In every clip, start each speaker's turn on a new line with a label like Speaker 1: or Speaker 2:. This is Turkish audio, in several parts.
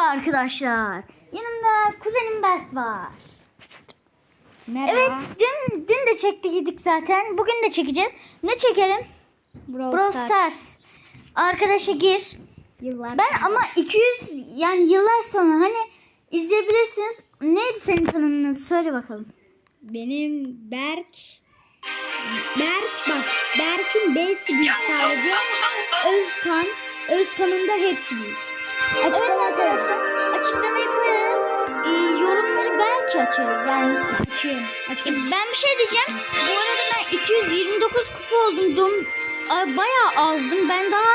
Speaker 1: arkadaşlar. Yanımda kuzenim Berk var.
Speaker 2: Merhaba.
Speaker 1: Evet dün, dün de çektiydik zaten. Bugün de çekeceğiz. Ne çekelim?
Speaker 2: Brawl,
Speaker 1: Brawl
Speaker 2: Stars.
Speaker 1: Stars. Arkadaşa gir.
Speaker 2: Yıllar
Speaker 1: Ben ama 200 yani yıllar sonra hani izleyebilirsiniz. Neydi senin kanalın adı? Söyle bakalım.
Speaker 2: Benim Berk. Berk bak. Berk'in B'si büyük sadece. Özkan. Özkan'ın da hepsi büyük.
Speaker 1: Evet arkadaşlar açıklamayı koyarız. Ee, yorumları belki açarız yani.
Speaker 2: Açıyorum.
Speaker 1: E,
Speaker 2: Açıyorum.
Speaker 1: Ben bir şey diyeceğim. Bu arada ben 229 kupa oldum. Dom, Ay, bayağı azdım. Ben daha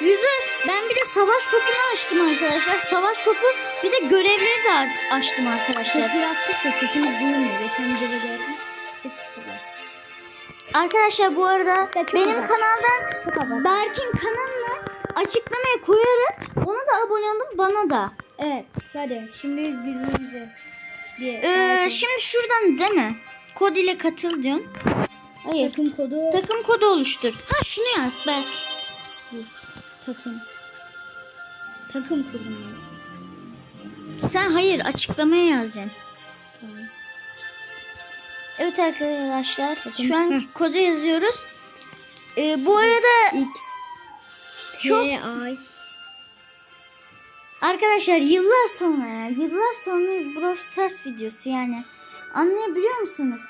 Speaker 1: yüzü ben bir de savaş topunu açtım arkadaşlar. Savaş topu bir de görevleri de açtım arkadaşlar.
Speaker 2: Ses biraz kıs da sesimiz duyulmuyor. Geçen videoda gördüm. Ses sıfırlar.
Speaker 1: Arkadaşlar bu arada benim kanaldan. Berk'in kanalını açıklamaya koyarız. Ona da abone olun bana da.
Speaker 2: Evet. Hadi. Şimdi biz birbirimize bir
Speaker 1: Ee,
Speaker 2: edelim.
Speaker 1: şimdi şuradan değil mi? Kod ile katıl diyorsun. Hayır.
Speaker 2: takım kodu
Speaker 1: Takım kodu oluştur. Ha şunu yaz Berk.
Speaker 2: dur. Takım. Takım kurdum.
Speaker 1: Sen hayır açıklamaya yazacaksın.
Speaker 2: Tamam.
Speaker 1: Evet arkadaşlar
Speaker 2: Bakın.
Speaker 1: şu an kodu yazıyoruz. Ee, bu arada
Speaker 2: X.
Speaker 1: Çok-
Speaker 2: T I
Speaker 1: arkadaşlar yıllar sonra ya yıllar sonra Brawl Stars videosu yani anlayabiliyor musunuz?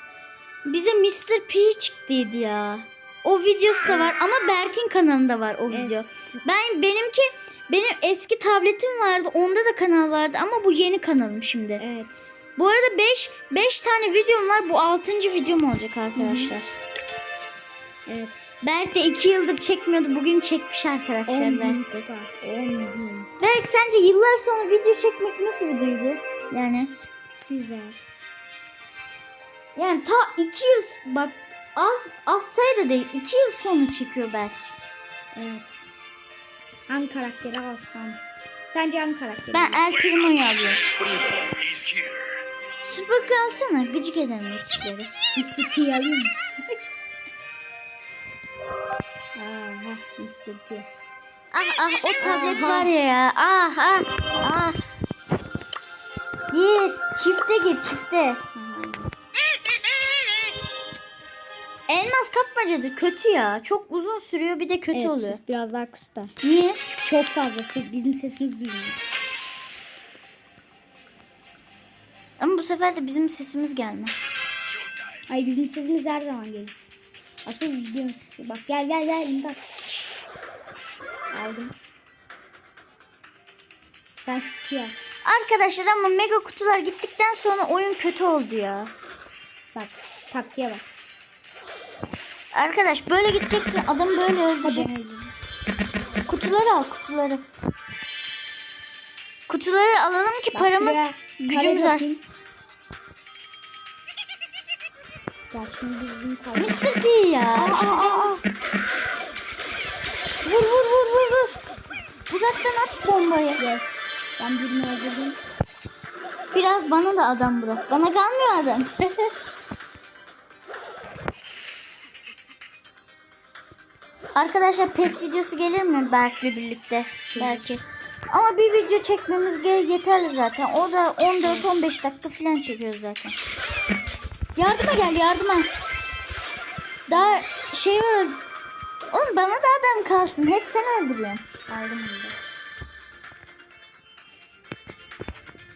Speaker 1: Bize Mr. P çıktıydı ya. O videosu da var ama Berk'in kanalında var o
Speaker 2: Evet.
Speaker 1: video. Ben benimki benim eski tabletim vardı. Onda da kanal vardı ama bu yeni kanalım şimdi.
Speaker 2: Evet.
Speaker 1: Bu arada 5 5 tane videom var. Bu 6. videom olacak arkadaşlar.
Speaker 2: Evet.
Speaker 1: Berk de 2 yıldır çekmiyordu. Bugün çekmiş
Speaker 2: 10
Speaker 1: arkadaşlar
Speaker 2: bin
Speaker 1: Berk.
Speaker 2: kupa. 10 bin.
Speaker 1: Berk sence yıllar sonra video çekmek nasıl bir duygu? Yani
Speaker 2: Güzel.
Speaker 1: yani ta 200 bak az az sayıda değil 2 yıl sonra çekiyor Berk.
Speaker 2: Evet. Hangi karakteri alsam? Sence hangi karakteri?
Speaker 1: Ben El Primo'yu alıyorum. Süpürge alsana gıcık ederim rakipleri.
Speaker 2: Mr. P alayım mı? P.
Speaker 1: Ah ah o tablet var ya ya. Ah ah ah. Gir çifte gir çifte. Elmas kapmacadır kötü ya. Çok uzun sürüyor bir de kötü
Speaker 2: evet,
Speaker 1: oluyor.
Speaker 2: ses biraz daha kısa.
Speaker 1: Niye?
Speaker 2: Çok fazla ses, bizim sesimiz duymuyor.
Speaker 1: Ama bu sefer de bizim sesimiz gelmez.
Speaker 2: Ay bizim sesimiz her zaman gelir. Asıl videonun sesi. Bak gel gel gel imdat. Aldım. Sen şu kutuyu al.
Speaker 1: Arkadaşlar ama mega kutular gittikten sonra oyun kötü oldu ya.
Speaker 2: Bak taktiğe bak.
Speaker 1: Arkadaş böyle gideceksin adam böyle öldüreceksin. Kutuları al kutuları. Kutuları alalım ki
Speaker 2: Bak
Speaker 1: paramız gücümüz artsın.
Speaker 2: Gel şimdi tabii.
Speaker 1: Mr. P ya. işte benim- Vur vur vur vur vur. Uzaktan at bombayı.
Speaker 2: Yes. Ben birini öldürdüm.
Speaker 1: Biraz bana da adam bırak. Bana kalmıyor adam. Arkadaşlar PES videosu gelir mi Berk'le birlikte? Belki. Ama bir video çekmemiz yeterli zaten. O da 14-15 dakika falan çekiyoruz zaten. Yardıma gel yardıma. Daha şey öl... Oğlum bana da adam kalsın. Hep sen öldürüyorsun.
Speaker 2: Aldım bunu da.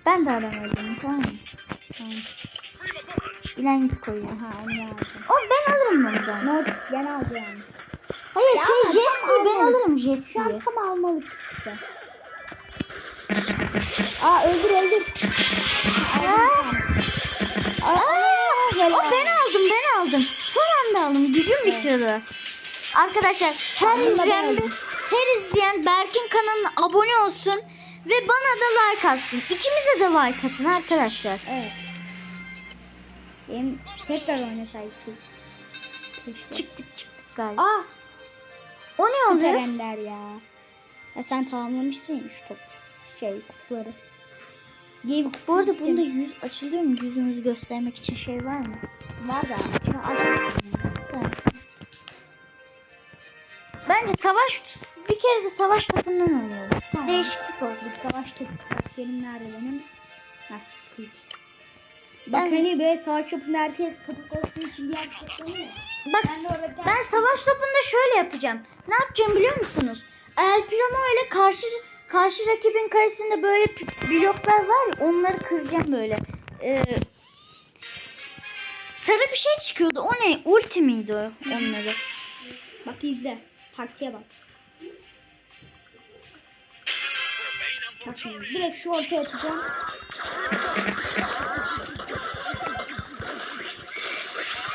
Speaker 1: Ben de adam öldürdüm tamam mı?
Speaker 2: Tamam.
Speaker 1: Bilen yüz koyuyor.
Speaker 2: Aha onu aldım.
Speaker 1: Oğlum ben alırım bunu ben.
Speaker 2: Mortis ben alacağım.
Speaker 1: Hayır
Speaker 2: Ya
Speaker 1: şey
Speaker 2: ama
Speaker 1: Jesse'yi
Speaker 2: tam
Speaker 1: ben alırım
Speaker 2: an
Speaker 1: Jesse'yi.
Speaker 2: tam almalık işte. Aa öldür öldür.
Speaker 1: Aa, o ben aldım ben aldım. Son anda aldım. Gücüm bitiyordu. Arkadaşlar her izleyen her izleyen Berk'in kanalına abone olsun ve bana da like atsın. İkimize de like atın arkadaşlar.
Speaker 2: Evet. Benim tekrar oynasaydık.
Speaker 1: Çıktık çıktık galiba.
Speaker 2: Aa
Speaker 1: O ne
Speaker 2: süper
Speaker 1: oluyor?
Speaker 2: ender ya. Ya sen tamamlamışsın şu top şey kutuları. Diye bir kutu
Speaker 1: Bu arada
Speaker 2: sistemi.
Speaker 1: bunda yüz açılıyor mu? Yüzümüzü göstermek için şey var mı?
Speaker 2: var da şu
Speaker 1: Bence savaş bir kere de savaş topundan oynayalım.
Speaker 2: Tamam.
Speaker 1: Değişiklik olsun.
Speaker 2: Savaş topu. Bak benim nerede benim? Heh, Squeak. Bak
Speaker 1: Ben-
Speaker 2: hani böyle savaş topunda herkes topuk olduğu için diğer toplanıyor. ya.
Speaker 1: Bak
Speaker 2: Ben
Speaker 1: ben savaş topunda şöyle yapacağım. Ne yapacağım biliyor musunuz? El Primo ile karşı karşı rakibin kalesinde böyle bloklar var ya onları kıracağım böyle. Ee, sarı bir şey çıkıyordu. O ne? Ulti miydi o onları?
Speaker 2: Bak izle. Taktiğe bak. Bak şimdi direkt şu ortaya atacağım.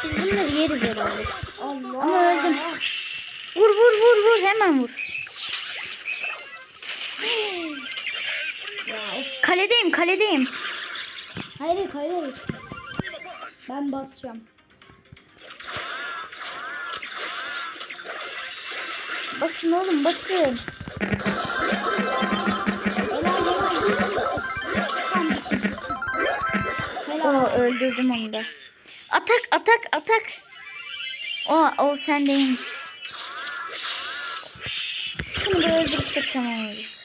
Speaker 1: Biz bunları yeriz herhalde.
Speaker 2: Allah.
Speaker 1: Ama öldüm. Vur vur vur vur hemen vur. Kaledeyim kaledeyim.
Speaker 2: Hayır hayır hayır. Ben basacağım.
Speaker 1: Basın oğlum basın. Oo öldürdüm onu da. Atak atak atak. O o sendeymiş. Şunu da öldürürsek tamam olur.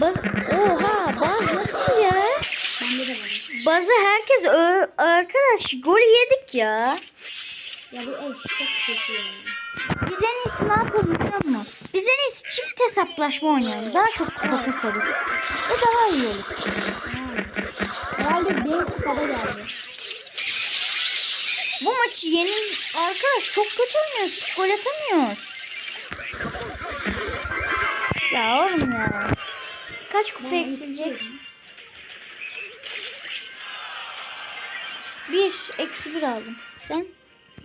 Speaker 1: Baz Oha baz nasıl ya? Bazı herkes arkadaş golü yedik ya.
Speaker 2: Ya bu ev çok kötü ya.
Speaker 1: Biz en iyisi ne yapalım biliyor musun? Biz en iyisi çift hesaplaşma oynayalım. Daha çok kupa kasarız. Ve daha iyi olur.
Speaker 2: Herhalde bir kupada geldi.
Speaker 1: Bu maçı yenin arkadaş çok kötü oynuyoruz. Hiç gol atamıyoruz. Ya oğlum ya. Kaç kupa eksilecek? Bir, eksi bir aldım. Sen?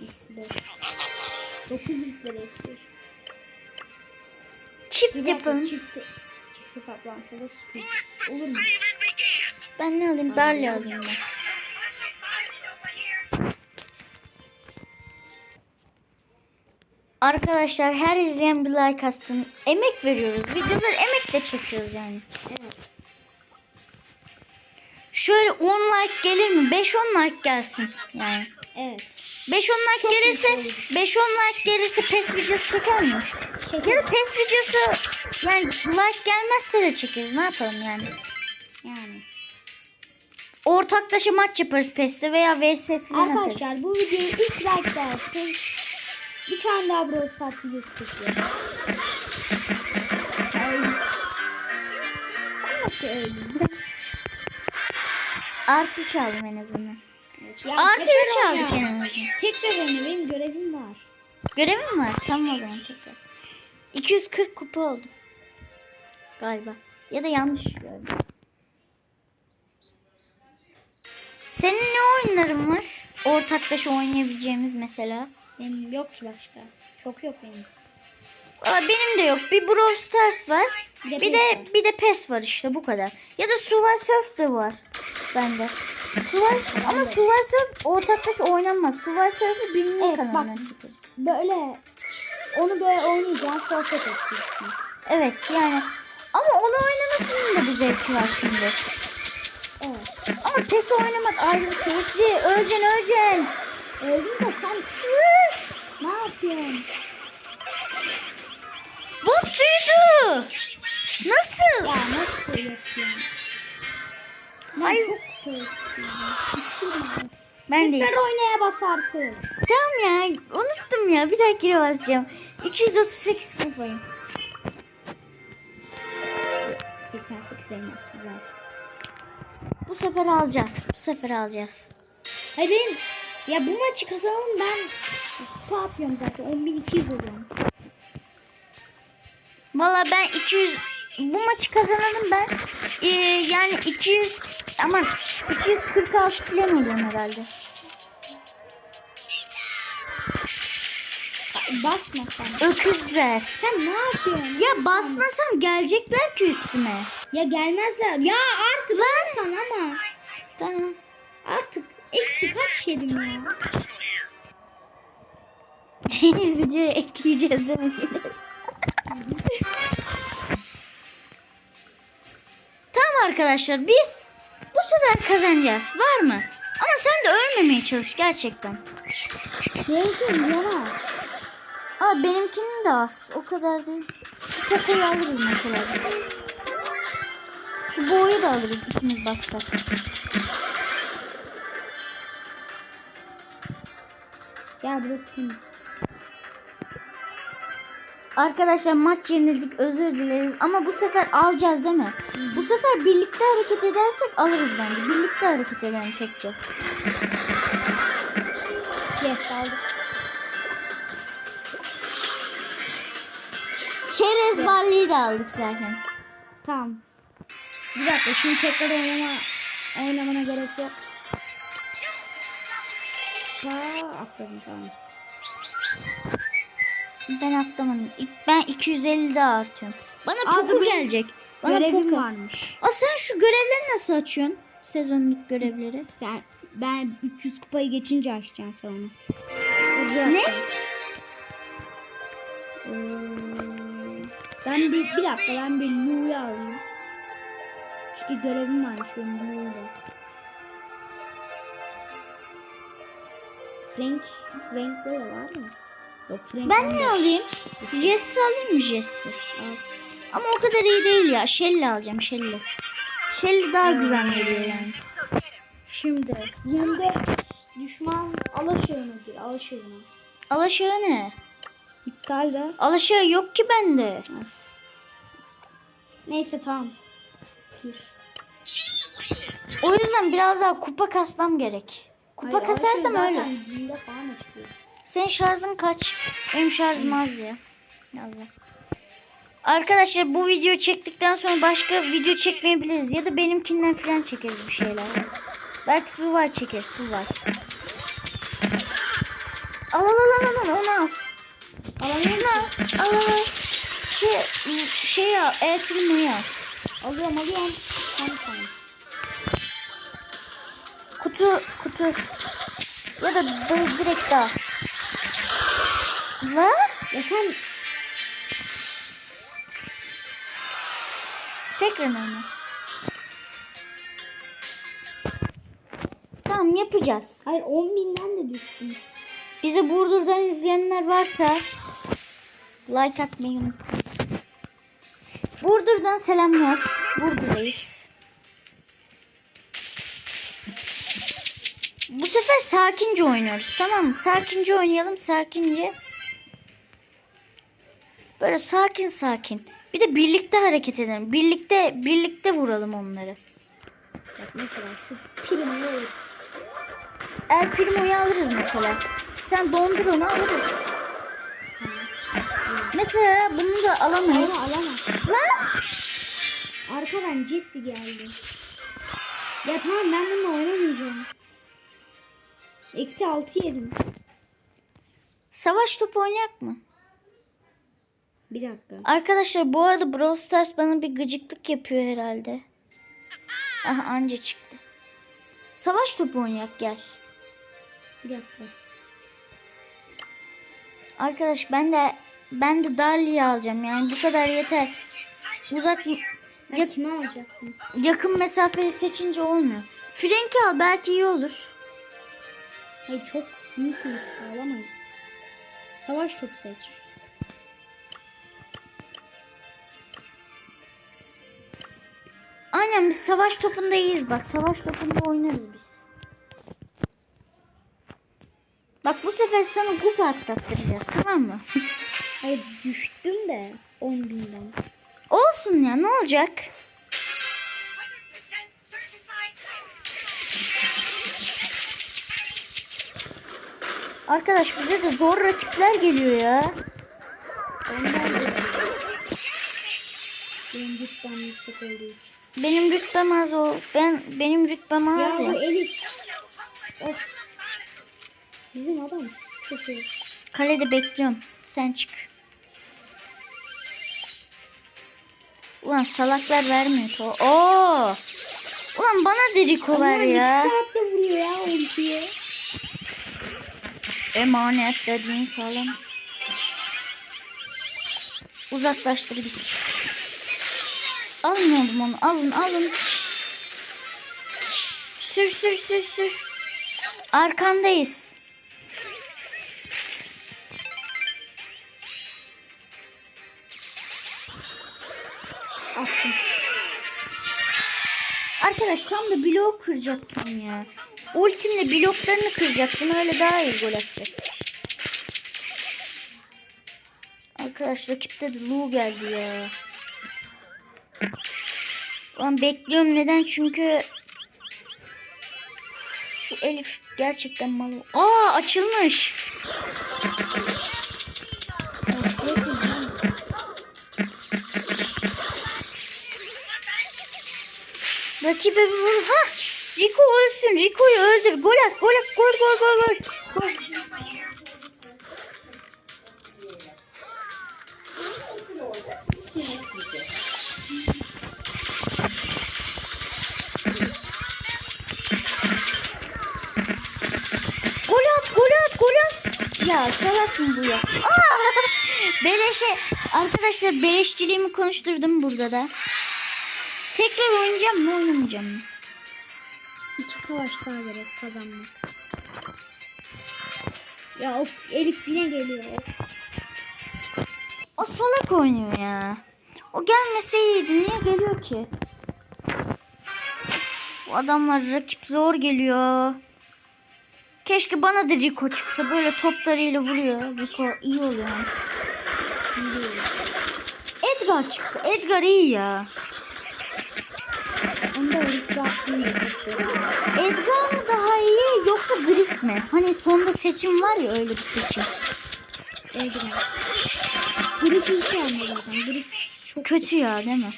Speaker 2: Eksi bir. 9 rütbeli eksik.
Speaker 1: Çift
Speaker 2: Bir. Çifte, çifte saplantıda süper. Olur mu?
Speaker 1: Ben ne alayım? Darla alayım ben. Arkadaşlar her izleyen bir like atsın. Emek veriyoruz. Videolar emek de çekiyoruz yani.
Speaker 2: Evet.
Speaker 1: Şöyle 10 like gelir mi? 5-10 like gelsin yani.
Speaker 2: Evet.
Speaker 1: 5-10 like
Speaker 2: Çok
Speaker 1: gelirse
Speaker 2: mutlu olurum.
Speaker 1: 5-10 like gelirse pes videosu çeker miyiz?
Speaker 2: Çekelim.
Speaker 1: Ya da pes videosu yani like gelmezse de çekeriz. Ne yapalım yani?
Speaker 2: Yani.
Speaker 1: Ortaklaşa maç yaparız PES'te veya VS falan
Speaker 2: Arkadaşlar
Speaker 1: atarız.
Speaker 2: bu videoyu 3 like dersin. Bir tane daha Brawl Stars videosu çekiyoruz. Ay. Sen nasıl öldün?
Speaker 1: Artı 3 aldım en azından.
Speaker 2: Ya
Speaker 1: Artı
Speaker 2: tekrar
Speaker 1: 3 aldık en azından.
Speaker 2: Tekrar oyna benim görevim var.
Speaker 1: Görevim var. Tamam o zaman tekrar. 240 kupa oldu. Galiba. Ya da yanlış gördüm. Senin ne oyunların var? Ortaklaşa oynayabileceğimiz mesela.
Speaker 2: Benim yok ki başka. Çok yok benim.
Speaker 1: Aa, benim de yok. Bir Brawl Stars var.
Speaker 2: Bir de
Speaker 1: Bir de
Speaker 2: var.
Speaker 1: bir de PES var işte bu kadar. Ya da Survival Surf de var bende. Survival ama
Speaker 2: de.
Speaker 1: Survival Surf ortaklaşa oynanmaz. Survival Surf'ı birinin
Speaker 2: Evet,
Speaker 1: kanalından
Speaker 2: bak.
Speaker 1: çekeriz.
Speaker 2: Böyle onu böyle oynayacağız sohbet edeceğiz.
Speaker 1: Evet yani ama onu oynamasının da bir zevki var şimdi.
Speaker 2: Evet.
Speaker 1: Ama PES oynamak ayrı keyifli. Öleceksin öleceksin.
Speaker 2: Öldün de sen ne yapıyorsun?
Speaker 1: Bot duydu. Nasıl?
Speaker 2: Ya nasıl yapıyorsun? Ben
Speaker 1: Hayır. Ben de.
Speaker 2: Tekrar oynaya bas artık.
Speaker 1: Tamam ya unuttum ya. Bir dahakine basacağım. 238 kupayım.
Speaker 2: 88 elmas güzel.
Speaker 1: Bu sefer alacağız. Bu sefer alacağız.
Speaker 2: Hayır benim ya bu maçı kazanalım ben kupa yapıyorum zaten 10.200 oluyorum.
Speaker 1: Valla ben 200 bu maçı kazanalım ben ee, yani 200 aman 246 falan oluyorum herhalde.
Speaker 2: Basma sen.
Speaker 1: Öküzler.
Speaker 2: Sen ne yapıyorsun?
Speaker 1: Ya basmasam gelecekler ki üstüme.
Speaker 2: Ya gelmezler. Ya artık bassan ama.
Speaker 1: Tamam.
Speaker 2: Artık eksi kaç yedim ya?
Speaker 1: Videoya ekleyeceğiz değil mi? Tamam arkadaşlar biz bu sefer kazanacağız. Var mı? Ama sen de ölmemeye çalış gerçekten.
Speaker 2: Benimki yana.
Speaker 1: Aa benimkinin de az. O kadar değil. Şu Poco'yu alırız mesela biz. Şu boğuyu da alırız ikimiz bassak.
Speaker 2: Gel burası temiz.
Speaker 1: Arkadaşlar maç yenildik özür dileriz ama bu sefer alacağız değil mi? Bu sefer birlikte hareket edersek alırız bence. Birlikte hareket edelim tekçe.
Speaker 2: Yes aldık.
Speaker 1: Çerez barlıyı da aldık zaten.
Speaker 2: Tamam. Bir dakika şimdi tekrar oynama oynamana gerek yok. Ha, atladım tamam.
Speaker 1: Ben atlamadım. Ben 250 daha artıyorum. Bana
Speaker 2: Aa,
Speaker 1: Poco
Speaker 2: dur,
Speaker 1: gelecek. Bana
Speaker 2: Görevim
Speaker 1: Poco.
Speaker 2: varmış.
Speaker 1: Aa sen şu görevleri nasıl açıyorsun? Sezonluk görevleri.
Speaker 2: Ben, ben 300 kupayı geçince açacağım sen onu.
Speaker 1: Ne?
Speaker 2: ben bir, bir dakika ben bir Lou'yu alayım. Çünkü görevim varmış benim Lou'da. Frank, Frank'de de var mı? Yok
Speaker 1: Ben ne alayım? Jesse alayım mı Jesse?
Speaker 2: Al.
Speaker 1: Ama o kadar iyi değil ya. Shelly alacağım Shelly. Shelly daha güven veriyor yani.
Speaker 2: Şimdi 24 düşman alaşığına gir alaşığına.
Speaker 1: Alaşağı ne?
Speaker 2: İptal de.
Speaker 1: Alaşağı yok ki bende.
Speaker 2: Neyse tamam. Gir.
Speaker 1: O yüzden biraz daha kupa kasmam gerek. Kupa
Speaker 2: Hayır,
Speaker 1: kasarsam öyle. Senin şarjın kaç? Benim şarjım az ya. Allah. Arkadaşlar bu video çektikten sonra başka video çekmeyebiliriz. Ya da benimkinden falan çekeriz bir şeyler. Belki su var çekeriz. Su var. Al al al al al onu al.
Speaker 2: Alamıyorum
Speaker 1: Al al al. Şey, şey al. El primayı al.
Speaker 2: Alıyorum alıyorum. Tamam tamam.
Speaker 1: Kutu kutu. Ya da di- direkt al. Ne?
Speaker 2: Ya sen
Speaker 1: Tekrar oyna. Tamam yapacağız.
Speaker 2: hayır 10 binden de düştün.
Speaker 1: Bizi Burdur'dan izleyenler varsa like atmayı unutmasın. Burdur'dan selamlar. Burdur'dayız. Bu sefer sakince oynuyoruz tamam mı? Sakince oynayalım sakince. Böyle sakin sakin. Bir de birlikte hareket edelim. Birlikte birlikte vuralım onları.
Speaker 2: Bak mesela şu primi olur.
Speaker 1: El Primo'yu alırız mesela. Sen dondur onu alırız. Mesela bunu da alamayız.
Speaker 2: Onu alamaz.
Speaker 1: Lan!
Speaker 2: Arkadan Jesse geldi. Ya tamam ben bununla oynamayacağım. Eksi 6 yedim.
Speaker 1: Savaş topu oynayak mı?
Speaker 2: Bir dakika.
Speaker 1: Arkadaşlar bu arada Brawl Stars bana bir gıcıklık yapıyor herhalde. Aha anca çıktı. Savaş topu oynayak gel.
Speaker 2: Bir dakika.
Speaker 1: Arkadaş ben de ben de Darly'yi alacağım yani bu kadar yeter. Uzak
Speaker 2: Ben
Speaker 1: Ya-
Speaker 2: kime alacaktım?
Speaker 1: yakın mesafeli seçince olmuyor. Frank'i al belki iyi olur.
Speaker 2: Hayır çok büyük bir alamayız. Savaş topu seç.
Speaker 1: Aynen biz savaş topunda iyiyiz bak. Savaş topunda oynarız biz. Bak bu sefer sana kupa atlattıracağız tamam mı?
Speaker 2: Hayır düştüm de 10 binden.
Speaker 1: Olsun ya ne olacak?
Speaker 3: 100% certified
Speaker 1: Arkadaş bize de zor rakipler geliyor ya.
Speaker 2: Ondan da benim cidden yüksek olduğu için.
Speaker 1: Benim rütbem az o. Ben benim rütbem
Speaker 2: Ya
Speaker 1: az
Speaker 2: bu
Speaker 1: ya.
Speaker 2: Elif. Of. Bizim adam kötü.
Speaker 1: Kalede bekliyorum. Sen çık. Ulan salaklar vermiyor to. Oo! Ulan bana
Speaker 2: Onlar
Speaker 1: ya.
Speaker 2: iki saatte vuruyor ya ultiye.
Speaker 1: Emanet dediğin sağlam. Uzaklaştır biz. Alın oğlum onu. Alın alın. Sür sür sür sür. Arkandayız.
Speaker 2: Attım.
Speaker 1: Arkadaş tam da blok kıracaktım ya. Ultimle bloklarını kıracaktım. Öyle daha iyi gol atacak. Arkadaş rakipte de Lu geldi ya. Ben bekliyorum neden? Çünkü şu Elif gerçekten mal. Aa açılmış. Rakibe vur. Ha! Rico ölsün. Rico'yu öldür. Gol at. Gol at. Gol gol gol. Gol. Gol Ya salak mı bu ya? Aa! Beleşe arkadaşlar beleşçiliğimi konuşturdum burada da. Tekrar oynayacağım mı oynamayacağım mı?
Speaker 2: İki savaş daha gerek kazanmak. Ya of Elif yine geliyor. Of.
Speaker 1: O salak oynuyor ya. O gelmese iyiydi. Niye geliyor ki? Bu adamlar rakip zor geliyor. Keşke bana da Rico çıksa. Böyle toplarıyla vuruyor. Rico iyi oluyor. Edgar çıksa. Edgar iyi ya. Edgar mı daha iyi yoksa Griff mi? Hani sonda seçim var ya öyle bir seçim.
Speaker 2: Eldiren. Griff iyi şey. Griff çok
Speaker 1: Kötü ya değil mi?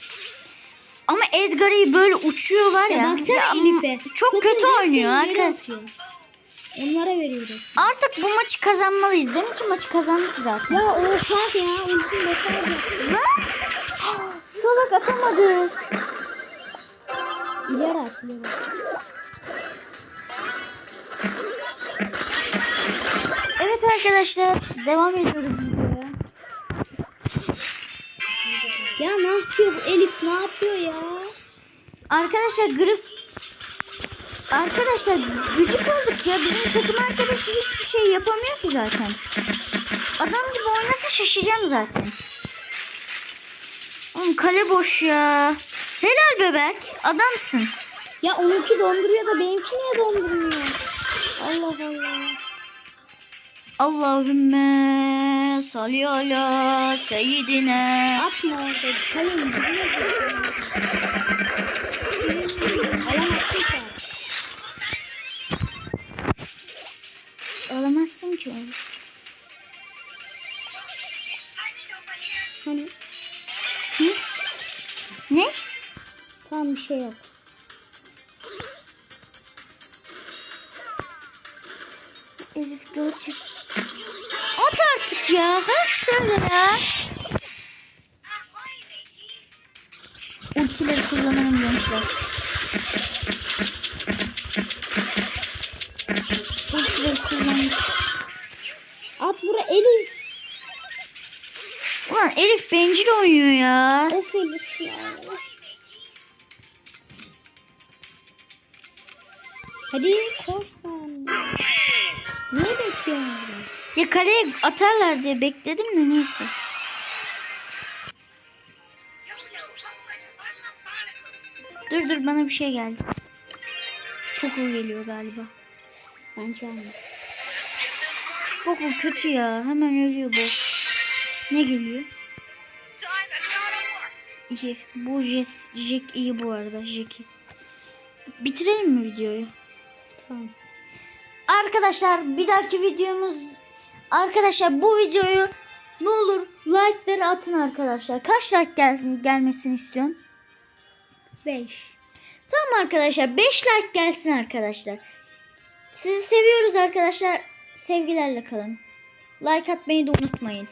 Speaker 1: Ama Edgar iyi böyle uçuyor var ya.
Speaker 2: Ya baksana
Speaker 1: Ya
Speaker 2: Elif'e.
Speaker 1: Çok
Speaker 2: Topu
Speaker 1: kötü oynuyor
Speaker 2: yere
Speaker 1: arkadaş.
Speaker 2: atıyor. Onlara veriyor resmen.
Speaker 1: Artık bu maçı kazanmalıyız. Demek ki maçı kazandık zaten.
Speaker 2: Ya o fark ya. Başarı yaptı.
Speaker 1: Lan! Salak atamadı.
Speaker 2: İleri at ileri.
Speaker 1: Evet arkadaşlar devam ediyoruz videoya.
Speaker 2: Ya ne yapıyor bu Elif ne yapıyor ya?
Speaker 1: Arkadaşlar grip Arkadaşlar gıcık olduk ya. Bizim takım arkadaşı hiçbir şey yapamıyor ki zaten. Adam gibi oynasa şaşacağım zaten. Oğlum kale boş ya. Helal bebek. Adamsın.
Speaker 2: Ya onunki donduruyor da benimki niye dondurmuyor? Allah Allah.
Speaker 1: Allahümme salli ala seyyidine.
Speaker 2: Atma orada. Kalemi Alamazsın ki
Speaker 1: onu.
Speaker 2: Hani
Speaker 1: Hı? Ne?
Speaker 2: tam bir şey yok.
Speaker 1: Elif gerçek. At artık ya. Ha şöyle ya. Ultileri kullanalım demişler.
Speaker 2: Elif
Speaker 1: bencil oynuyor ya.
Speaker 2: Of Elif ya. Hadi korsan. Niye bekliyorsun?
Speaker 1: Ya kaleye atarlar diye bekledim de neyse. Dur dur bana bir şey geldi. İyi geliyor galiba.
Speaker 2: Bence alma.
Speaker 1: Çok o kötü ya. Hemen ölüyor bu. Ne geliyor? İyi. Bu Jess, Jack iyi bu arada. Jack'i. Bitirelim mi videoyu?
Speaker 2: Tamam.
Speaker 1: Arkadaşlar bir dahaki videomuz arkadaşlar bu videoyu ne olur like'ları atın arkadaşlar. Kaç like gelsin gelmesini istiyorsun?
Speaker 2: 5.
Speaker 1: Tamam arkadaşlar 5 like gelsin arkadaşlar. Sizi seviyoruz arkadaşlar. Sevgilerle kalın. Like atmayı da unutmayın.